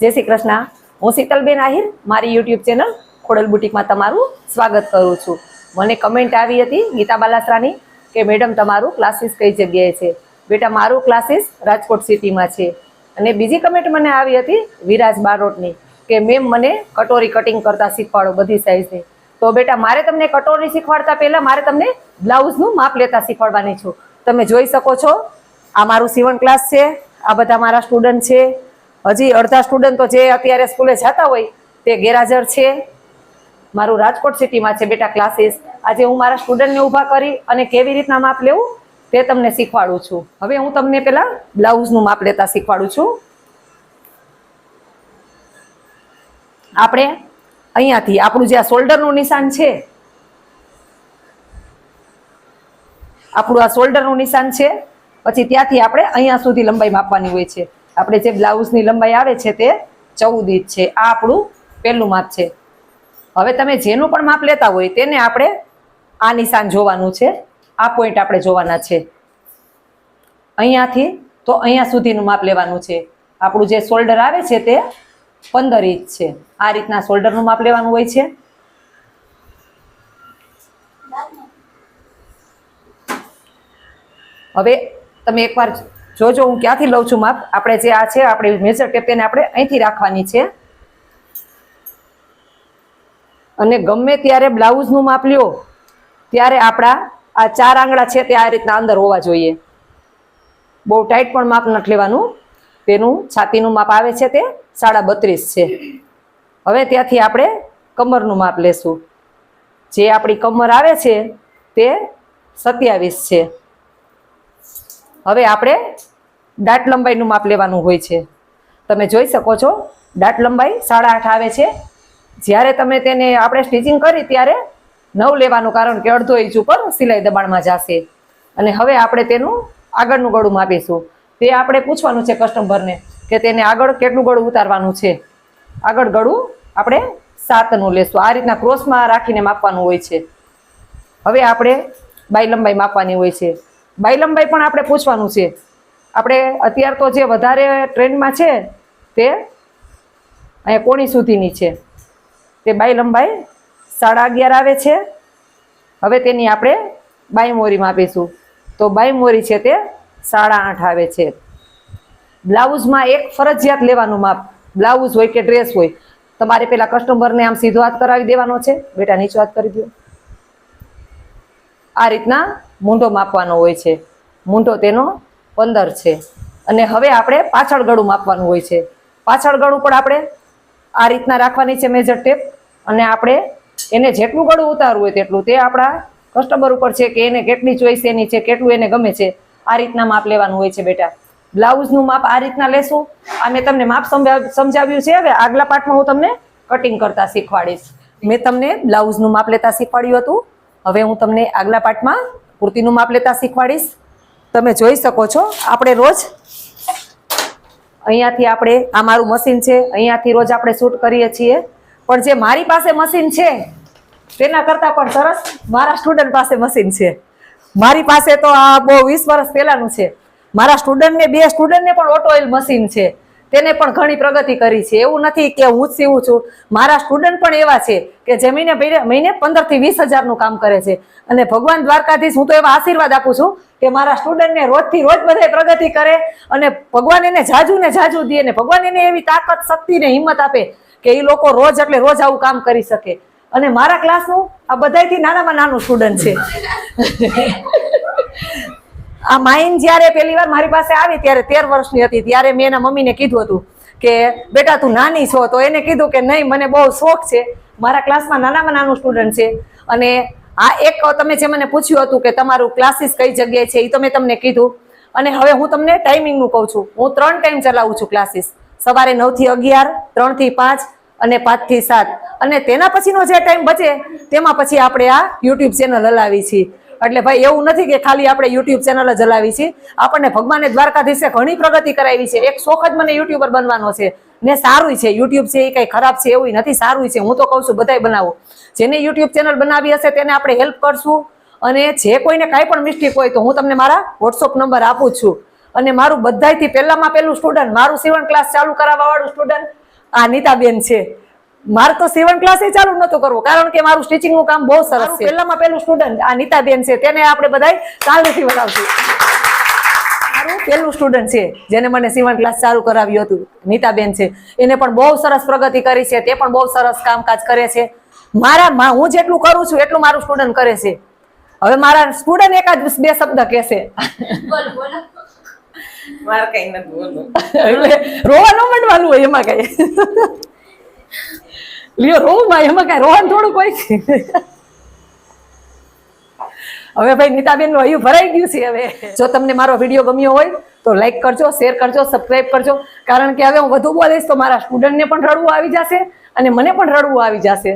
જય શ્રી કૃષ્ણ. હું શીતલબેન આહિર, મારી યુટ્યુબ ચેનલ ખોડલ બુટીકમાં તમારું સ્વાગત કરું છું. મને કમેન્ટ આવી હતી ગીતા બાલાસરાની કે, મેડમ, તમારું ક્લાસીસ કઈ જગ્યાએ છે? બેટા, મારું ક્લાસીસ રાજકોટ સિટીમાં છે. અને બીજી કમેન્ટ મને આવી હતી વિરાજ બારોટની કે, મેમ, મને કટોરી કટિંગ કરતાં શીખવાડો બધી સાઈઝની તો, બેટા, મારે તમને કટોરી શીખવાડતા પહેલાં મારે તમને બ્લાઉઝનું માપ લેતા શીખવાડવાની છું. તમે જોઈ શકો છો, આ મારું સીવણ ક્લાસ છે, આ બધા મારા સ્ટુડન્ટ છે હજી અડધા સ્ટુડન્ટ જે અત્યારે સ્કૂલે જતા હોય તે ગેરહાજર છે. મારું રાજકોટ સિટીમાં છે બેટા ક્લાસીસ આજે હું મારા સ્ટુડન્ટને ઊભા કરી અને કેવી રીતના માપ લેવું તે તમને શીખવાડું છું. હવે હું તમને પેલા બ્લાઉઝનું માપ લેતા શીખવાડું છું. આપણે અહીંયાથી, આપણું જે આ શોલ્ડરનું નિશાન છે, આપણું આ શોલ્ડરનું નિશાન છે, પછી ત્યાંથી આપણે અહીંયા સુધી લંબાઈ માપવાની હોય છે. આપણે જે બ્લાઉઝની લંબાઈ આવે છે તે ચૌદ ઇંચ છે. આ આપણું પહેલું માપ છે. હવે તમે જેનું પણ માપ લેતા હોય તેને આપણે આ નિશાન જોવાનું છે. આ પોઈન્ટ આપણે જોવાના છે. અહીંયાથી તો અહીંયા સુધીનું માપ લેવાનું છે. આપણું જે શોલ્ડર આવે છે તે પંદર ઇંચ છે. આ રીતના શોલ્ડરનું માપ લેવાનું હોય છે. હવે તમે એકવાર જોજો, હું ક્યાંથી લઉં છું માપ? આપણે જે આ છે, આપણે મેજર ટેપ તેને આપણે અહીંથી રાખવાની છે. અને ગમે ત્યારે બ્લાઉઝનું માપ લ્યો, ત્યારે આપણા આ ચાર આંગળા છે તે આ રીતના અંદર હોવા જોઈએ. બહુ ટાઈટ પણ માપ નથી લેવાનું. તેનું છાતીનું માપ આવે છે તે સાડા બત્રીસ છે. હવે ત્યાંથી આપણે કમરનું માપ લેશું. જે આપણી કમર આવે છે તે સત્યાવીસ છે. હવે આપણે દાટ લંબાઈનું માપ લેવાનું હોય છે. તમે જોઈ શકો છો દાટ લંબાઈ સાડા આઠ આવે છે. જ્યારે તમે તેને આપણે સ્ટિચિંગ કરી ત્યારે નવ લેવાનું કારણ કે અડધો ઇંચ ઉપર સિલાઈ દબાણમાં જશે. અને હવે આપણે તેનું આગળનું ગળું માપીશું. તે આપણે પૂછવાનું છે કસ્ટમરને કે તેને આગળ કેટલું ગળું ઉતારવાનું છે. આગળ ગળું આપણે સાતનું લેશું. આ રીતના ક્રોસમાં રાખીને માપવાનું હોય છે. હવે આપણે બાય લંબાઈ માપવાની હોય છે. બાઈ પણ આપણે પૂછવાનું છે. આપણે અત્યાર તો જે વધારે ટ્રેન્ડમાં છે તે અહીંયા કોણી સુધીની છે. તે બાઈ સાડા અગિયાર આવે છે. હવે તેની આપણે બાઈ મોરીમાં આપીશું તો બાઈ મોરી છે તે સાડા આઠ આવે છે. બ્લાઉઝમાં એક ફરજિયાત લેવાનું માપ. બ્લાઉઝ હોય કે ડ્રેસ હોય. તમારે પેલા કસ્ટમરને આમ સીધો હાથ કરાવી દેવાનો છે. બેટા, નીચો હાથ કરી દો આ રીતના મૂંઢો માપવાનો હોય છે. મૂંઢો તેનો પંદર છે. અને હવે આપણે પાછળ ગળું માપવાનું હોય છે. પાછળ ગળું પણ આપણે આ રીતના રાખવાની છે મેજર ટેપ અને આપણે એને જેટલું ગળું ઉતારવું હોય તેટલું તે આપણા કસ્ટમર ઉપર છે કે એને કેટલી ચોઈસ એની છે, કેટલું એને ગમે છે, આ રીતના માપ લેવાનું હોય છે બેટા. બ્લાઉઝનું માપ આ રીતના લેશું. આ મેં તમને માપ સમજાવ- સમજાવ્યું છે હવે આગલા પાઠમાં હું તમને કટિંગ કરતા શીખવાડીશ. મેં તમને બ્લાઉઝનું માપ લેતા શીખવાડ્યું હતું. હવે હું તમને આગલા પાઠમાં કુર્તીનું માપ લેતા શીખવાડીશ. તમે જોઈ શકો છો, આપણે રોજ અહીંયાથી આપણે, આ મારું મશીન છે, અહીંયાથી રોજ આપણે શૂટ કરીએ છીએ. પણ જે મારી પાસે મશીન છે, તેના કરતાં પણ સરસ મારા સ્ટુડન્ટ પાસે મશીન છે. મારી પાસે તો આ બહુ વીસ વર્ષ પહેલાંનું છે. મારા સ્ટુડન્ટને, બે સ્ટુડન્ટને પણ ઓટો ઓઇલ મશીન છે. તેને પણ ઘણી પ્રગતિ કરી છે. એવું નથી કે હું સીવું છું. મારા સ્ટુડન્ટ પણ એવા છે કે જે મહિને પંદરથી વીસ હજારનું કામ કરે છે. અને ભગવાન દ્વારકાધીશ, હું તો એવા આશીર્વાદ આપું છું કે મારા સ્ટુડન્ટને રોજથી રોજ બધા પ્રગતિ કરે અને ભગવાન એને જાજુ ને જાજુ દે ને ભગવાન એને એવી તાકાત, શક્તિ ને હિંમત આપે કે એ લોકો રોજ એટલે રોજ આવું કામ કરી શકે. અને મારા ક્લાસનું આ બધાયથી નાનામાં નાનું સ્ટુડન્ટ છે. આ માઇન જ્યારે પહેલી વાર મારી પાસે આવી ત્યારે તેર વર્ષની હતી, ત્યારે મેં એના મમ્મીને કીધું હતું કે, બેટા, તું નાની છો, તો એને કીધું કે, નહીં, મને બહુ શોખ છે. મારા ક્લાસમાં નાનામાં નાનું સ્ટુડન્ટ છે. અને આ એક તમે જે મને પૂછ્યું હતું કે તમારું ક્લાસીસ કઈ જગ્યાએ છે એ તો મેં તમને કીધું. અને હવે હું તમને ટાઈમિંગનું કહું છું. હું ત્રણ ટાઈમ ચલાવું છું ક્લાસીસ. સવારે નવથી અગિયાર, ત્રણથી પાંચ અને પાંચથી સાત. અને તેના પછીનો જે ટાઈમ બચે, તેમાં પછી આપણે આ યુટ્યુબ ચેનલ હલાવી છીએ. એટલે ભાઈ, એવું નથી કે ખાલી આપણે યુટ્યુબ ચેનલ જ હલાવી છીએ આપણને ભગવાને દ્વારકાધીશે ઘણી પ્રગતિ કરાવી છે. એક શોખ જ મને યુટ્યુબર બનવાનો છે. ને સારું છે. યુટ્યુબ છે એ કંઈ ખરાબ છે એવું નથી, સારું છે. હું તો કહું છું, બધાય બનાવો. જેને યુટ્યુબ ચેનલ બનાવી હશે તેને આપણે હેલ્પ કરશું. અને જે કોઈને કાંઈ પણ મિસ્ટેક હોય તો હું તમને મારા વોટ્સઅપ નંબર આપું છું. અને મારું બધાયથી પહેલામાં પહેલું સ્ટુડન્ટ મારું સીવણ ક્લાસ ચાલુ કરાવવાવાળું સ્ટુડન્ટ આ નીતાબેન છે. મારે તો સેવન ક્લાસ ચાલુ નતો કરવો કારણ કે મારું સ્ટિચિંગનું કામ બહુ સરસ છે. પહેલામાં પહેલું સ્ટુડન્ટ આ નીતાબેન છે તેને આપણે બધાય કાલથી વધાવશું મારું પહેલું સ્ટુડન્ટ છે જેને મને સીવણ ક્લાસ ચાલુ કરાવ્યું હતું નીતાબેન છે. એને પણ બહુ સરસ પ્રગતિ કરી છે તે પણ બહુ સરસ કામકાજ કરે છે. મારા હું જેટલું કરું છું એટલું મારું સ્ટુડન્ટ કરે છે. હવે મારા સ્ટુડન્ટ એકાદ બે શબ્દ કહેશે. રોવાનું મંડવાનું મારે કઈ નથી બોલવું. એટલે રોવા ન હોય એમાં કઈ. લ્યો રોવું ભાઈ, એમાં કઈ રોવાનું થોડું કોઈ હવે ભાઈ નીતાબેનનું અયું ભરાઈ ગયું છે હવે. જો તમને મારો વીડિયો ગમ્યો હોય તો લાઈક કરજો શેર કરજો સબસ્ક્રાઇબ કરજો. કારણ કે હવે હું વધુ બોલીશ તો મારા સ્ટુડન્ટને પણ રડવું આવી જશે અને મને પણ રડવું આવી જશે.